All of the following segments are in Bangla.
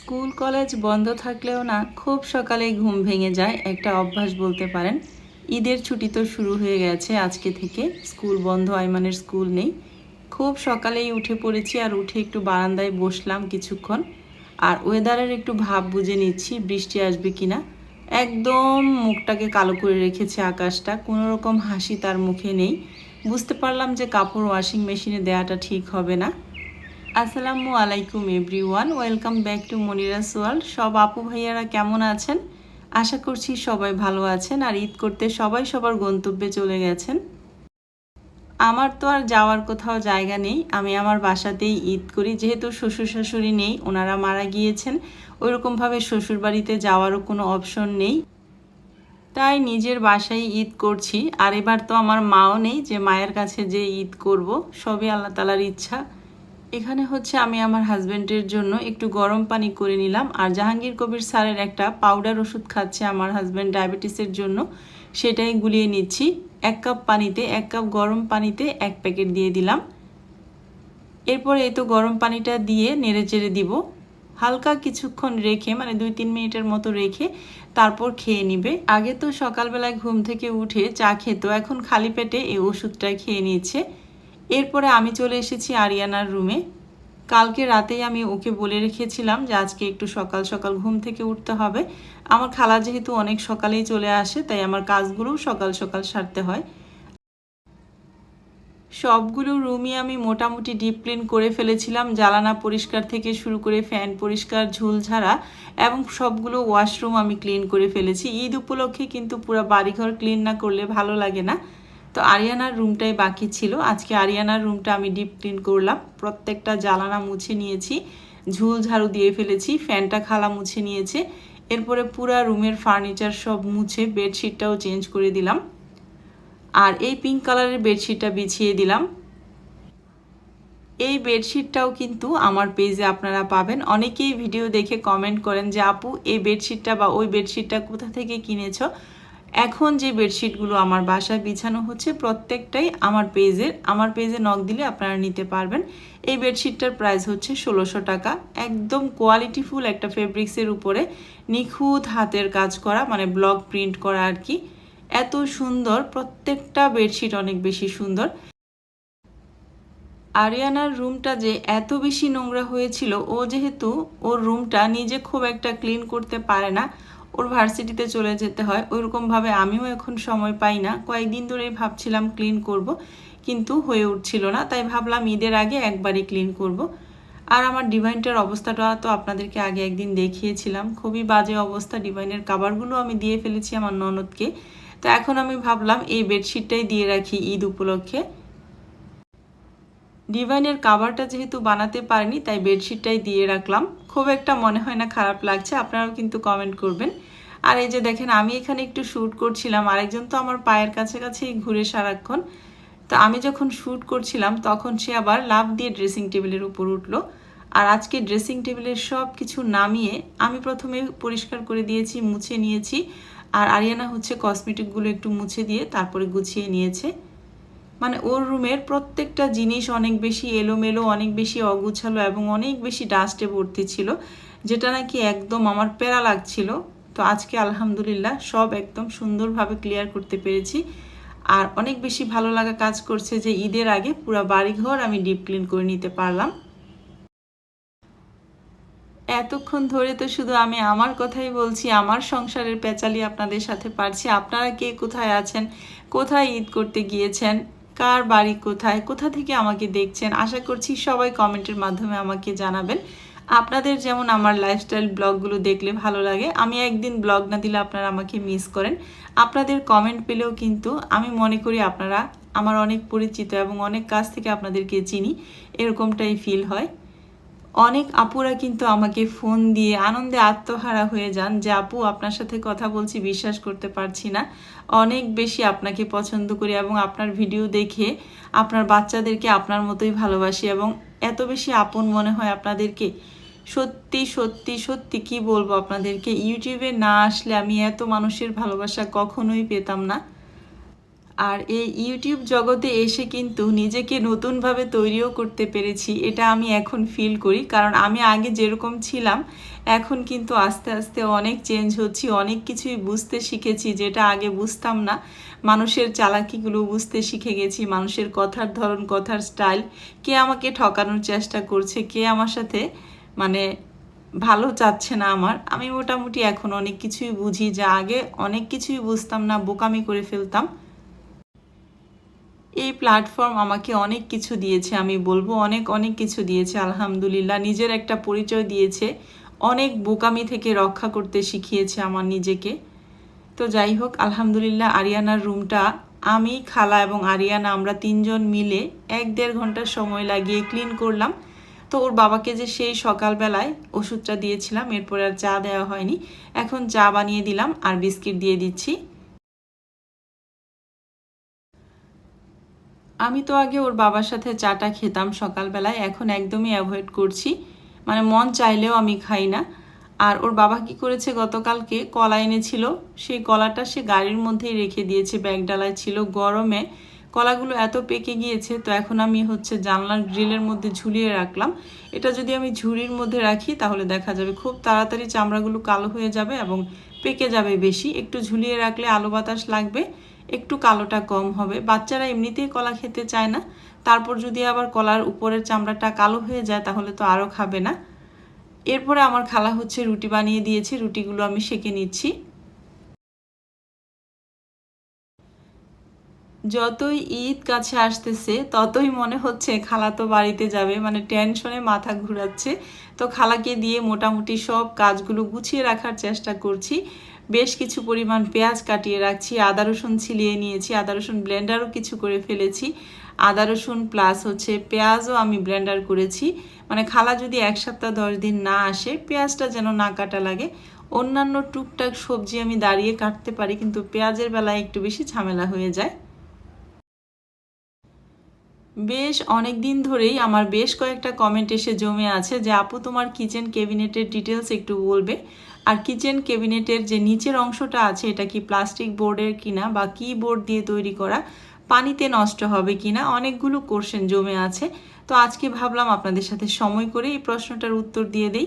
স্কুল, কলেজ বন্ধ থাকলেও না, খুব সকালে ঘুম ভেঙে যায়, একটা অভ্যাস বলতে পারেন। ঈদের ছুটি তো শুরু হয়ে গেছে আজকে থেকে, স্কুল বন্ধ, আইমানের স্কুল নেই। খুব সকালেই উঠে পড়েছি আর উঠে একটু বারান্দায় বসলাম কিছুক্ষণ। আর ওয়েদারের একটু ভাব বুঝে নিচ্ছি, বৃষ্টি আসবে কিনা। একদম মুখটাকে কালো করে রেখেছে আকাশটা, কোনো রকম হাসি তার মুখে নেই। বুঝতে পারলাম যে কাপড় ওয়াশিং মেশিনে দেওয়াটা ঠিক হবে না। আসসালামু আলাইকুম everyone, welcome back to Monira's world. সব আপু ভাইয়ারা কেমন আছেন? আশা করছি সবাই ভালো আছেন আর ঈদ করতে সবাই সবার গন্তব্যে চলে গেছেন। আমার তো আর যাওয়ার কোথাও জায়গা নেই। আমি আমার বাসাতেই ঈদ করি। যেহেতু শ্বশুর শাশুড়ি নেই, ওনারা মারা গিয়েছেন, ওইরকমভাবে শ্বশুর বাড়িতে যাওয়ারও কোনো অপশন নেই। তাই নিজের বাসায় ঈদ করছি। আর এবার তো আমার মাও নেই যে মায়ের কাছে যে ঈদ করব। সবই আল্লাহ তালার ইচ্ছা। এখানে হচ্ছে আমি আমার হাজব্যান্ডের জন্য একটু গরম পানি করে নিলাম। আর জাহাঙ্গীর কবির স্যারের একটা পাউডার ওষুধ খাচ্ছে আমার হাজব্যান্ড ডায়াবেটিসের জন্য। সেটাই গুলিয়ে নিচ্ছি। এক কাপ পানিতে, এক কাপ গরম পানিতে এক প্যাকেট দিয়ে দিলাম। এরপর এই তো গরম পানিটা দিয়ে নেড়ে চেড়ে দিব। হালকা কিছুক্ষণ রেখে মানে দুই তিন মিনিটের মতো রেখে তারপর খেয়ে নিবে। আগে তো সকালবেলায় ঘুম থেকে উঠে চা খেত, এখন খালি পেটে এই ওষুধটা খেয়ে নিচ্ছে এরপরে আমি চলে এসেছি আরিয়ানার রুমে। কালকে রাতেই আমি ওকে বলে রেখেছিলাম যে আজকে একটু সকাল সকাল ঘুম থেকে উঠতে হবে। আমার খালা যেহেতু অনেক সকালেই চলে আসে, তাই আমার কাজগুলোও সকাল সকাল সারতে হয়। সবগুলো রুমই আমি মোটামুটি ডিপ ক্লিন করে ফেলেছিলাম। জ্বালানা পরিষ্কার থেকে শুরু করে ফ্যান পরিষ্কার, ঝুল ঝাড়া এবং সবগুলো ওয়াশরুম আমি ক্লিন করে ফেলেছি। ঈদ উপলক্ষে কিন্তু পুরো বাড়িঘর ক্লিন না করলে ভালো লাগে না। তো আরিয়ানার রুমটাই বাকি ছিল। আজকে আরিয়ানার রুমটা আমি ডিপ ক্লিন করলাম। প্রত্যেকটা জ্বালানা মুছে নিয়েছি, ঝুল ঝাড়ু দিয়ে ফেলেছি, ফ্যানটা খালা মুছে নিয়েছে। এরপরে পুরা রুমের ফার্নিচার সব মুছে বেডশিটটাও চেঞ্জ করে দিলাম। আর এই পিঙ্ক কালারের বেডশিটটা বিছিয়ে দিলাম। এই বেডশিটটাও কিন্তু আমার পেজে আপনারা পাবেন। অনেকেই ভিডিও দেখে কমেন্ট করেন যে, আপু, এই বেডশিটটা বা ওই বেডশিটটা কোথা থেকে কিনেছো? এখন যে বেডশিটগুলো আমার বাসায় বিছানো হচ্ছে প্রত্যেকটাই আমার পেজের আমার পেজে নখ দিলে আপনারা নিতে পারবেন। এই বেডশিটটার প্রাইস হচ্ছে ষোলোশো টাকা। একদম কোয়ালিটিফুল একটা ফেব্রিক্সের উপরে নিখুঁত হাতের কাজ করা মানে ব্লক প্রিন্ট করা আর কি। এত সুন্দর, প্রত্যেকটা বেডশিট অনেক বেশি সুন্দর। আরিয়ানার রুমটা যে এত বেশি নোংরা হয়েছিল, ও যেহেতু ওর রুমটা নিজে খুব একটা ক্লিন করতে পারে না ওর ভার্সিটিতে চলে যেতে হয়। ওইরকমভাবে আমিও এখন সময় পাই না। কয়েকদিন ধরেই ভাবছিলাম ক্লিন করব, কিন্তু হয়ে উঠছিল না। তাই ভাবলাম ঈদের আগে একবারই ক্লিন করব। আর আমার ডিভাইনটার অবস্থাটা তো আপনাদেরকে আগে একদিন দেখিয়েছিলাম। খুবই বাজে অবস্থা। ডিভাইনের কাবারগুলো আমি দিয়ে ফেলেছি আমার ননদকে। তো এখন আমি ভাবলাম এই বেডশিটটাই দিয়ে রাখি ঈদ উপলক্ষে। ডিভাইনের কাভারটা যেহেতু বানাতে পারিনি, তাই বেডশিটটাই দিয়ে রাখলাম। খুব একটা মনে হয় না, খারাপ লাগছে, আপনারাও কিন্তু কমেন্ট করবেন। আর এই যে দেখেন, আমি এখানে একটু শ্যুট করছিলাম, আরেকজন তো আমার পায়ের কাছে কাছেই ঘুরে সারাক্ষণ। তো আমি যখন শ্যুট করছিলাম, তখন সে আবার লাভ দিয়ে ড্রেসিং টেবিলের উপর উঠল। আর আজকে ড্রেসিং টেবিলের সব কিছু নামিয়ে আমি প্রথমে পরিষ্কার করে দিয়েছি, মুছে নিয়েছি। আর আরিয়ানা হচ্ছে কসমেটিকগুলো একটু মুছে দিয়ে তারপরে গুছিয়ে নিয়েছে। মানে ওর রুমের প্রত্যেকটা জিনিস অনেক বেশি এলোমেলো, অনেক বেশি অগুছালো এবং অনেক বেশি ডাস্টে ভর্তি ছিল, যেটা নাকি একদম আমার প্যারা লাগছিল। তো আজকে আলহামদুলিল্লাহ সব একদম সুন্দরভাবে ক্লিয়ার করতে পেরেছি। আর অনেক বেশি ভালো লাগা কাজ করছে যে ঈদের আগে পুরো বাড়িঘর আমি ডিপ ক্লিন করে নিতে পারলাম। এতক্ষণ ধরে তো শুধু আমি আমার কথাই বলছি, আমার সংসারের পেঁচালি আপনাদের সাথে পারছি। আপনারা কে কোথায় আছেন? কোথায় ঈদ করতে গিয়েছেন? কার বাড়ি কোথায়, কোথা থেকে আমাকে দেখছেন, আশা করছি সবাই কমেন্টের মাধ্যমে আমাকে জানাবেন। আপনাদের যেমন আমার লাইফস্টাইল ব্লগগুলো দেখলে ভালো লাগে, আমি একদিন ব্লগ না দিলে আপনারা আমাকে মিস করেন। আপনাদের কমেন্ট পেলেও কিন্তু আমি মনে করি আপনারা আমার অনেক পরিচিত এবং অনেক কাছ থেকে আপনাদেরকে চিনি, এরকমটাই ফিল হয়। অনেক আপুরা কিন্তু আমাকে ফোন দিয়ে আনন্দে আত্মহারা হয়ে যান যে, আপু, আপনার সাথে কথা বলছি, বিশ্বাস করতে পারছি না। অনেক বেশি আপনাকে পছন্দ করি এবং আপনার ভিডিও দেখে আপনার বাচ্চাদেরকে আপনার মতোই ভালোবাসি এবং এত বেশি আপন মনে হয় আপনাদেরকে। সত্যি সত্যি সত্যি কি বলব আপনাদেরকে? ইউটিউবে না আসলে আমি এত মানুষের ভালোবাসা কখনোই পেতাম না। আর এই ইউটিউব জগতে এসে কিন্তু নিজেকে নতুনভাবে তৈরিও করতে পেরেছি, এটা আমি এখন ফিল করি। কারণ আমি আগে যেরকম ছিলাম, এখন কিন্তু আস্তে আস্তে অনেক চেঞ্জ হচ্ছি, অনেক কিছুই বুঝতে শিখেছি যেটা আগে বুঝতাম না। মানুষের চালাকিগুলো বুঝতে শিখে গেছি, মানুষের কথার ধরন, কথার স্টাইল কে আমাকে ঠকানোর চেষ্টা করছে, কে আমার সাথে মানে ভালো চাচ্ছে না আমার। আমি মোটামুটি এখন অনেক কিছুই বুঝি, যা আগে অনেক কিছুই বুঝতাম না, বোকামি করে ফেলতাম। এই প্ল্যাটফর্ম আমাকে অনেক কিছু দিয়েছে, আমি বলব অনেক অনেক কিছু দিয়েছে, আলহামদুলিল্লাহ। নিজের একটা পরিচয় দিয়েছে, অনেক বোকামি থেকে রক্ষা করতে শিখিয়েছে আমার নিজেকে। তো যাই হোক, আলহামদুলিল্লাহ আরিয়ানার রুমটা আমি, খালা এবং আরিয়ানা আমরা তিনজন মিলে এক দেড় ঘণ্টার সময় লাগিয়ে ক্লিন করলাম। তো ওর বাবাকে যে সেই সকালবেলায় ওষুধটা দিয়েছিলাম, এরপরে আর চা দেওয়া হয়নি। এখন চা বানিয়ে দিলাম আর বিস্কিট দিয়ে দিচ্ছি। আমি তো আগে ওর বাবার সাথে চাটা খেতাম সকালবেলায়, এখন একদমই অ্যাভয়েড করছি। মানে মন চাইলেও আমি খাই না। আর ওর বাবা কি করেছে, গতকালকে কলা এনেছিল। সেই কলাটা সে গাড়ির মধ্যেই রেখে দিয়েছে, ব্যাগ ডালায় ছিল গরমে। কলাগুলো এত পেকে গিয়েছে, তো এখন আমি হচ্ছে জানলার গ্রিলের মধ্যে ঝুলিয়ে রাখলাম। এটা যদি আমি ঝুড়ির মধ্যে রাখি, তাহলে দেখা যাবে খুব তাড়াতাড়ি চামড়াগুলো কালো হয়ে যাবে এবং পেকে যাবে বেশি। একটু ঝুলিয়ে রাখলে আলো বাতাস লাগবে। একটু কালোটা কম হবে। বাচ্চারা এমনিতেই কলা খেতে চায় না। তারপর যদি আবার কলার উপরের চামড়াটা কালো হয়ে যায়, তাহলে তো আরও খাবে না। এরপরে আমার খালা হচ্ছে রুটি বানিয়ে দিয়েছে, রুটিগুলো আমি সেঁকে নিচ্ছি। যতই ঈদ কাছে আসতেছে, ততই মনে হচ্ছে খালা তো বাড়িতে যাবে মানে টেনশনে মাথা ঘুরাচ্ছে। তো খালাকে দিয়ে মোটামুটি সব কাজগুলো গুছিয়ে রাখার চেষ্টা করছি। বেশ কিছু পরিমাণ পেঁয়াজ কাটিয়ে রাখছি, আদা রসুন ছিলিয়ে নিয়েছি, আদা রসুন ব্লেন্ডারও কিছু করে ফেলেছি। আদা রসুন প্লাস হচ্ছে পেঁয়াজও আমি ব্লেন্ডার করেছি। মানে খালা যদি এক সপ্তাহ দশ দিন না আসে, পেঁয়াজটা যেন না কাটা লাগে। অন্যান্য টুকটাক সবজি আমি দাঁড়িয়ে কাটতে পারি, কিন্তু পেঁয়াজের বেলায় একটু বেশি ঝামেলা হয়ে যায়। বেশ অনেক দিন ধরেই আমার বেশ কয়েকটা কমেন্ট এসে জমে আছে যে, আপু, তোমার কিচেন ক্যাবিনেটের ডিটেলস একটু বলবে? আর কিচেন ক্যাবিনেটের যে নিচের অংশটা আছে, এটা কি প্লাস্টিক বোর্ডের কিনা বা কি বোর্ড দিয়ে তৈরি করা? পানিতে নষ্ট হবে কিনা? অনেকগুলো কোশ্চেন জমে আছে। তো আজকে ভাবলাম আপনাদের সাথে সময় করে এই প্রশ্নটার উত্তর দিয়ে দেই।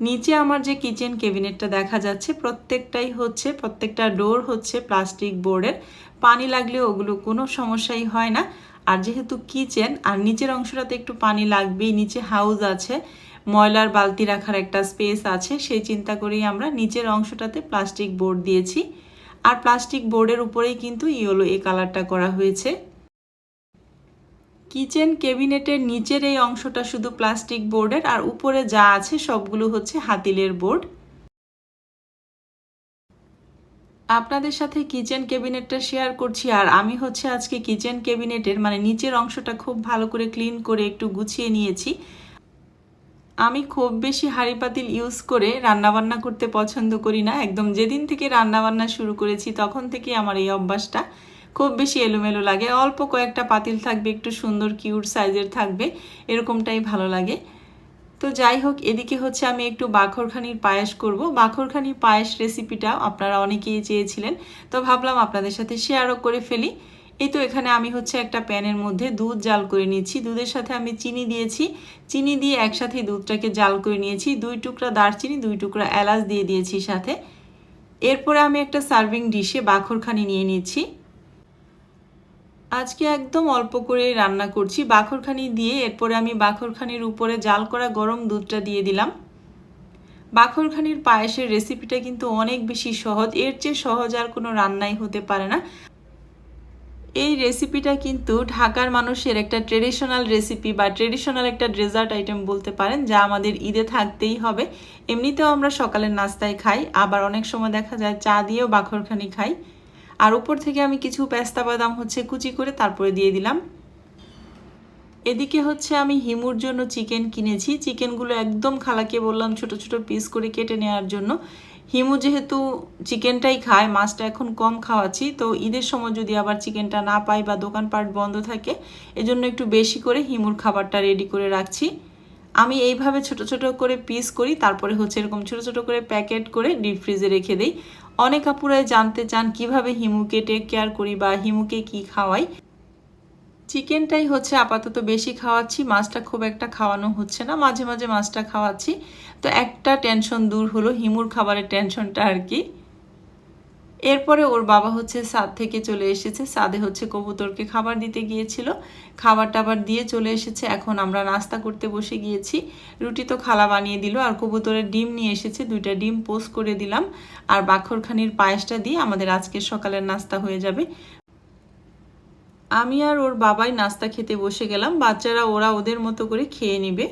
নিচে আমার যে কিচেন ক্যাবিনেটটা দেখা যাচ্ছে, প্রত্যেকটাই হচ্ছে, প্রত্যেকটা ডোর হচ্ছে প্লাস্টিক বোর্ডের পানি লাগলে ওগুলো কোনো সমস্যাই হয় না। আর যেহেতু কিচেন, আর নিচের অংশটাতে একটু পানি লাগবেই, নিচে হাউস আছে, ময়লার বালতি রাখার একটা স্পেস আছে, সেই চিন্তা করেই আমরা নিচের অংশটাতে প্লাস্টিক বোর্ড দিয়েছি। আর প্লাস্টিক বোর্ডের উপরেই কিন্তু ইয়েলো এই কালারটা করা হয়েছে। কিচেন কেবিনেটের নিচের এই অংশটা শুধু প্লাস্টিক বোর্ডের, আর উপরে যা আছে সবগুলো হচ্ছে হাতিলের বোর্ড। আপনাদের সাথে কিচেন ক্যাবিনেটটা শেয়ার করছি, আর আমি হচ্ছে আজকে কিচেন ক্যাবিনেটের মানে নিচের অংশটা খুব ভালো করে ক্লিন করে একটু গুছিয়ে নিয়েছি। আমি খুব বেশি হাঁড়ি পাতিল ইউজ করে রান্নাবান্না করতে পছন্দ করি না। একদম যেদিন থেকে রান্নাবান্না শুরু করেছি, তখন থেকে আমার এই অভ্যাসটা খুব বেশি এলোমেলো লাগে। অল্প কয়েকটা পাতিল থাকবে, একটু সুন্দর কিউট সাইজের থাকবে, এরকমটাই ভালো লাগে। তো যাই হোক, এদিকে হচ্ছে আমি একটু বাখরখানির পায়েস করব। বাখরখানির পায়েস রেসিপিটা আপনারা অনেকেই চেয়েছিলেন, তো ভাবলাম আপনাদের সাথে শেয়ারও করে ফেলি। এই তো এখানে আমি হচ্ছে একটা প্যানের মধ্যে দুধ জাল করে নিচ্ছি। দুধের সাথে আমি চিনি দিয়েছি। চিনি দিয়ে একসাথে দুধটাকে জাল করে নিয়েছি। দুই টুকরা দারচিনি, দুই টুকরা এলাচ দিয়ে দিয়েছি সাথে। এরপরে আমি একটা সার্ভিং ডিশে বাখরখানি নিয়ে নিচ্ছি। আজকে একদম অল্প করে রান্না করছি। বাখরখানি দিয়ে এরপরে আমি বাখরখানির উপরে জাল করা গরম দুধটা দিয়ে দিলাম। বাখরখানির পায়েসের রেসিপিটা কিন্তু অনেক বেশি সহজ। এর চেয়ে সহজ আর কোনো রান্নাই হতে পারে না। এই রেসিপিটা কিন্তু ঢাকার মানুষের একটা ট্রেডিশনাল রেসিপি বা ট্রেডিশনাল একটা ডেজার্ট আইটেম বলতে পারেন, যা আমাদের ঈদে থাকতেই হবে। এমনিতেও আমরা সকালের নাস্তায় খাই, আবার অনেক সময় দেখা যায় চা দিয়েও বাখরখানি খাই। আর উপর থেকে আমি কিছু পেস্তা বাদাম হচ্ছে কুচি করে তারপরে দিয়ে দিলাম। এদিকে হচ্ছে আমি হিমুর জন্য চিকেন কিনেছি। চিকেনগুলো একদম খালাকে বললাম ছোট ছোট পিস করে কেটে নেওয়ার জন্য। হিমু যেহেতু চিকেনটাই খায়, মাছটা এখন কম খাওয়াচ্ছি, তো ঈদের সময় যদি আবার চিকেনটা না পাই বা দোকানপাট বন্ধ থাকে, এজন্য একটু বেশি করে হিমুর খাবারটা রেডি করে রাখছি। আমি এইভাবে ছোট ছোট করে পিস করি, তারপরে হচ্ছে এরকম ছোট ছোট করে প্যাকেট করে ডিপ ফ্রিজে রেখে দিই। অনেক আপুরাই জানতে চান কীভাবে হিমুকে টেক কেয়ার করি বা হিমুকে কি খাওয়াই। চিকেনটাই হচ্ছে আপাতত বেশি খাওয়াচ্ছি, মাছটা খুব একটা খাওয়ানো হচ্ছে না, মাঝে মাঝে মাছটা খাওয়াচ্ছি। তো একটা টেনশন দূর হলো, হিমুর খাবারের টেনশনটা আর কি। এরপরে ওর বাবা হচ্ছে সাদ থেকে চলে এসেছে। সাদে হচ্ছে কবুতরকে খাবার দিতে গিয়েছিল। খাবার টাবার দিয়ে চলে এসেছে। এখন আমরা নাস্তা করতে বসে গিয়েছি। রুটি তো খালা বানিয়ে দিল আর কবুতরের ডিম নিয়ে এসেছে। দুইটা ডিম পোস্ট করে দিলাম। আর বাখরখানির পায়েসটা দিয়ে আমাদের আজকের সকালের নাস্তা হয়ে যাবে। আমি আর ওর বাবাই নাস্তা খেতে বসে গেলাম। বাচ্চারা ওরা ওদের মতো করে খেয়ে নেবে।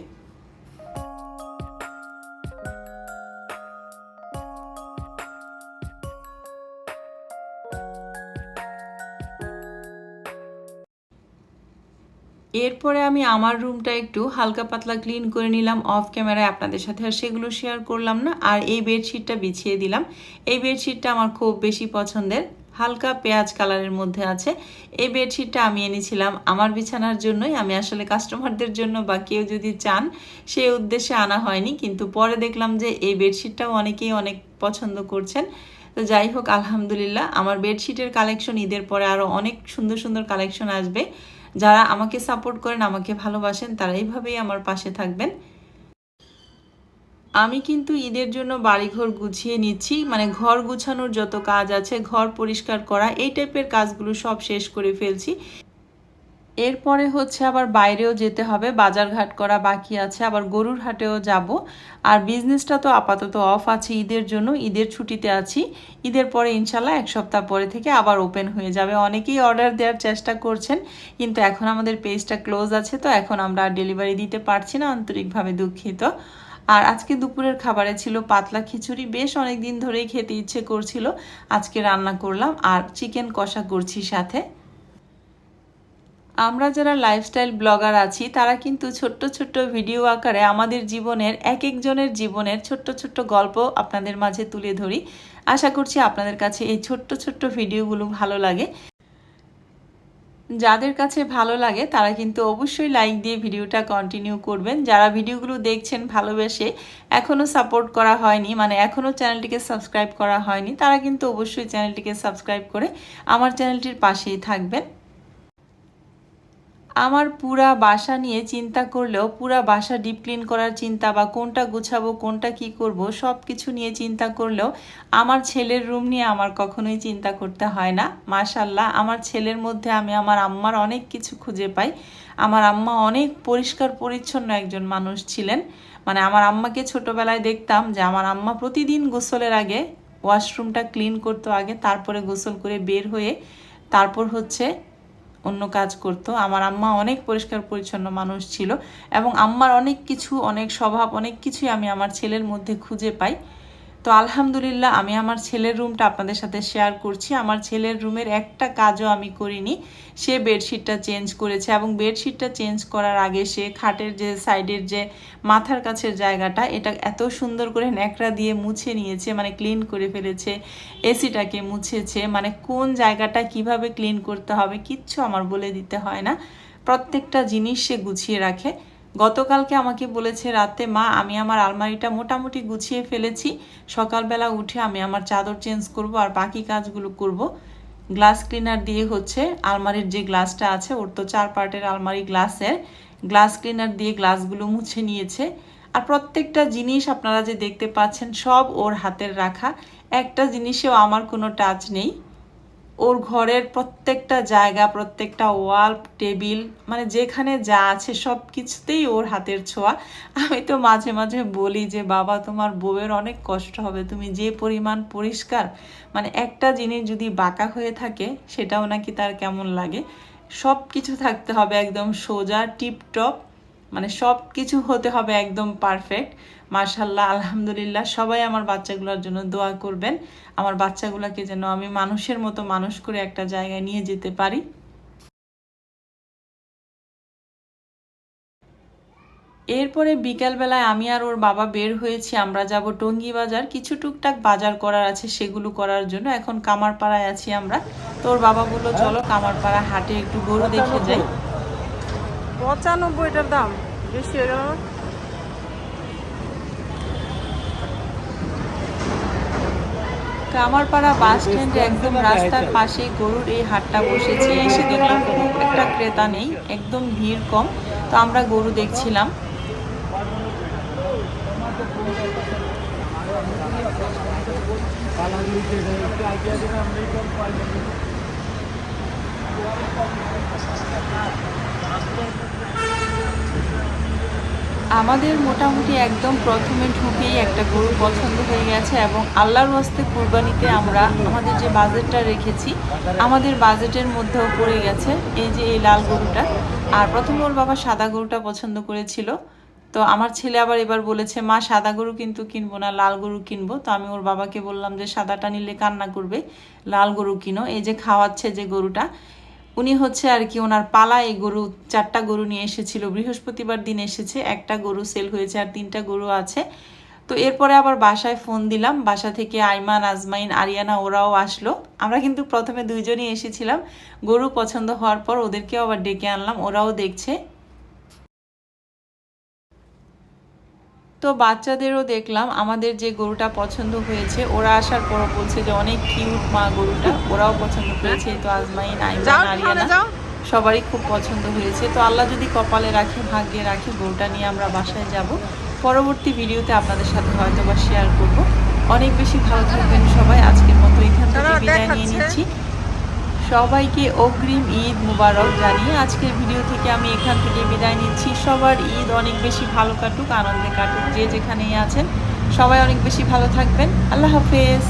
এরপরে আমি আমার রুমটা একটু হালকা পাতলা ক্লিন করে নিলাম, অফ ক্যামেরায় আপনাদের সাথে আর সেগুলো শেয়ার করলাম না। আর এই বেডশিটটা বিছিয়ে দিলাম। এই বেডশিটটা আমার খুব বেশি পছন্দের। হালকা পেঁয়াজ কালারের মধ্যে আছে। এই বেডশিটটা আমি এনেছিলাম আমার বিছানার জন্যই। আমি আসলে কাস্টমারদের জন্য বা কেউ যদি চান সেই উদ্দেশ্যে আনা হয়নি। কিন্তু পরে দেখলাম যে এই বেডশিটটাও অনেকেই অনেক পছন্দ করছেন। তো যাই হোক, আলহামদুলিল্লাহ। আমার বেডশিটের কালেকশন ঈদের পরে আরও অনেক সুন্দর সুন্দর কালেকশন আসবে। যারা আমাকে সাপোর্ট করেন, আমাকে ভালোবাসেন, তারা এইভাবেই আমার পাশে থাকবেন। আমি কিন্তু ঈদের জন্য বাড়িঘর গুছিয়ে নিচ্ছি। মানে ঘর গুছানোর যত কাজ আছে, ঘর পরিষ্কার করা, এই টাইপের কাজগুলো সব শেষ করে ফেলছি। এরপরে হচ্ছে আবার বাইরেও যেতে হবে বাজার ঘাট করা বাকি আছে, আবার গরুর হাটেও যাব। আর বিজনেসটা তো আপাতত অফ আছে, ঈদের জন্য, ঈদের ছুটিতে আছি। ঈদের পরে ইনশাল্লাহ এক সপ্তাহ পরে থেকে আবার ওপেন হয়ে যাবে। অনেকেই অর্ডার দেওয়ার চেষ্টা করছেন, কিন্তু এখন আমাদের পেজটা ক্লোজ আছে, তো এখন আমরা আর ডেলিভারি দিতে পারছি না, আন্তরিকভাবে দুঃখিত। আর আজকে দুপুরের খাবারে ছিল পাতলা খিচুড়ি, বেশ অনেক দিন ধরেই খেতে ইচ্ছে করছিল। আজকে রান্না করলাম, আর চিকেন কষা করছি সাথে। আমরা যারা লাইফস্টাইল ব্লগার আছি, তারা কিন্তু ছোট্ট ছোট্ট ভিডিও আকারে আমাদের জীবনের এক একজনের জীবনের ছোট্ট ছোট্ট গল্প আপনাদের মাঝে তুলে ধরি। আশা করছি আপনাদের কাছে এই ছোট্ট ছোট্ট ভিডিওগুলো ভালো লাগে। যাদের কাছে ভালো লাগে, তারা কিন্তু অবশ্যই লাইক দিয়ে ভিডিওটা কন্টিনিউ করবেন। যারা ভিডিওগুলো দেখছেন ভালোবেসে এখনও সাপোর্ট করা হয়নি মানে এখনও চ্যানেলটিকে সাবস্ক্রাইব করা হয়নি, তারা কিন্তু অবশ্যই চ্যানেলটিকে সাবস্ক্রাইব করে আমার চ্যানেলটির পাশেই থাকবেন। আমার পুরা বাসা নিয়ে চিন্তা করলেও পুরা বাসা ডিপ ক্লিন করার চিন্তা বা কোনটা গুছাবো, কোনটা কি করব সব কিছু নিয়ে চিন্তা করলেও আমার ছেলের রুম নিয়ে আমার কখনোই চিন্তা করতে হয় না। মাশাল্লাহ আমার ছেলের মধ্যে আমি আমার আম্মার অনেক কিছু খুঁজে পাই। আমার আম্মা অনেক পরিষ্কার পরিচ্ছন্ন একজন মানুষ ছিলেন। মানে আমার আম্মাকে ছোটবেলায় দেখতাম যে আমার আম্মা প্রতিদিন গোসলের আগে ওয়াশরুমটা ক্লিন করতো আগে, তারপরে গোসল করে বের হয়ে তারপর হচ্ছে অন্য কাজ করতো। আমার আম্মা অনেক পরিষ্কার পরিচ্ছন্ন মানুষ ছিল এবং আম্মার অনেক কিছু, অনেক স্বভাব, অনেক কিছুই আমি আমার ছেলের মধ্যে খুঁজে পাই। তো আলহামদুলিল্লাহ আমি আমার ছেলের রুমটা আপনাদের সাথে শেয়ার করছি। আমার ছেলের রুমের একটা কাজও আমি করিনি। সে বেডশিটটা চেঞ্জ করেছে এবং বেডশিটটা চেঞ্জ করার আগে সে খাটের যে সাইডের যে মাথার কাছের জায়গাটা, এটা এত সুন্দর করে ন্যাকড়া দিয়ে মুছে নিয়েছে মানে ক্লিন করে ফেলেছে এসিটাকে মুছেছে মানে কোন জায়গাটা কীভাবে ক্লিন করতে হবে কিচ্ছু আমার বলে দিতে হয় না। প্রত্যেকটা জিনিস সে গুছিয়ে রাখে। গতকালকে আমাকে বলেছে রাতে, মা, আমি আমার আলমারিটা মোটামুটি গুছিয়ে ফেলেছি। সকালবেলা উঠে আমি আমার চাদর চেঞ্জ করব আর বাকি কাজগুলো করব। গ্লাস ক্লিনার দিয়ে হচ্ছে আলমারির যে গ্লাসটা আছে, ওর তো চার পার্টের আলমারি গ্লাসের। গ্লাস ক্লিনার দিয়ে গ্লাসগুলো মুছে নিয়েছে। আর প্রত্যেকটা জিনিস আপনারা যে দেখতে পাচ্ছেন সব ওর হাতের রাখা। একটা জিনিসেও আমার কোনো টাচ নেই। ওর ঘরের প্রত্যেকটা জায়গা, প্রত্যেকটা ওয়াল, টেবিল মানে যেখানে যা আছে সব কিছুতেই ওর হাতের ছোঁয়া। আমি তো মাঝে মাঝে বলি যে, বাবা, তোমার বউয়ের অনেক কষ্ট হবে। তুমি যে পরিমাণ পরিষ্কার মানে একটা জিনিস যদি বাঁকা হয়ে থাকে, সেটাও নাকি তার কেমন লাগে? সব কিছু থাকতে হবে একদম সোজা, টিপটপ মানে সব কিছু হতে হবে একদম পারফেক্ট মার্শাল্লাহ আলহামদুলিল্লাহ, সবাই আমার বাচ্চাগুলোর জন্য দোয়া করবেন। আমার বাচ্চাগুলোকে যেন আমি মানুষের মতো মানুষ করে একটা জায়গায় নিয়ে যেতে পারি। এরপরে বিকালবেলায় আমি আর ওর বাবা বের হয়েছি, আমরা যাব টঙ্গি বাজার। কিছু টুকটাক বাজার করার আছে, সেগুলো করার জন্য। এখন কামারপাড়ায় আছি আমরা। তো ওর বাবা বলল, চলো কামারপাড়া হাটে একটু গরু দেখে যাই। পঁচানব্বইটার দাম। বেশি হয়ে গেল না? কামারপাড়া বাস স্ট্যান্ডে একদম রাস্তার পাশে গরুর এই হাটটা বসেছে। এসে দেখলাম খুব একটা ক্রেতা নেই একদম ভিড় কম। তো আমরা গরু দেখছিলাম। আমাদের মোটামুটি একদম প্রথমে ঢুকেই একটা গরু পছন্দ হয়ে গেছে এবং আল্লাহর হস্তে কুরবানিতে আমরা আমাদের যে বাজেটটা রেখেছি, আমাদের বাজেটের মধ্যেও পড়ে গেছে এই যে এই লাল গরুটা। আর প্রথমে ওর বাবা সাদা গরুটা পছন্দ করেছিল। তো আমার ছেলে আবার এবার বলেছে, মা, সাদা গরু কিন্তু কিনবো না, লাল গরু কিনবো। তো আমি ওর বাবাকে বললাম যে, সাদাটা নিলে কান্না করবে, লাল গরু কিনো। এই যে খাওয়াচ্ছে যে গরুটা উনি হচ্ছে আর কি ওনার পালা এই গরু, চারটা গরু নিয়ে এসেছিল। বৃহস্পতিবার দিন এসেছে, একটা গরু সেল হয়েছে আর তিনটা গরু আছে। তো এরপরে আবার বাসায় ফোন দিলাম। বাসা থেকে আইমান, আজমাইন, আরিয়ানা ওরাও আসলো। আমরা কিন্তু প্রথমে দুইজনই এসেছিলাম। গরু পছন্দ হওয়ার পর ওদেরকেও আবার ডেকে আনলাম। ওরাও দেখছে। তো বাচ্চাদেরও দেখলাম আমাদের যে গরুটা পছন্দ হয়েছে ওরা আসার পরও বলছে যে অনেক কিউট মা গরুটা ওরাও পছন্দ করেছে। তো আজমাইন যাও আইমান আরিয়ানা সবারই খুব পছন্দ হয়েছে। তো আল্লাহ যদি কপালে রাখে ভাগ্যে রাখে গরুটা নিয়ে আমরা বাসায় যাব। পরবর্তী ভিডিওতে আপনাদের সাথে হয়তো বা শেয়ার করব। অনেক বেশি ভালো থাকবেন সবাই। আজকের মতো এখান থেকে বিদায় নিয়ে নিচ্ছি। সবাইকে অগ্রিম ঈদ মুবারক জানিয়ে আজকের ভিডিও থেকে আমি এখান থেকে বিদায় নিচ্ছি। সবার ঈদ অনেক বেশি ভালো কাটুক, আনন্দে কাটুক, যে যেখানেই আছেন সবাই অনেক বেশি ভালো থাকবেন। আল্লাহ হাফেজ।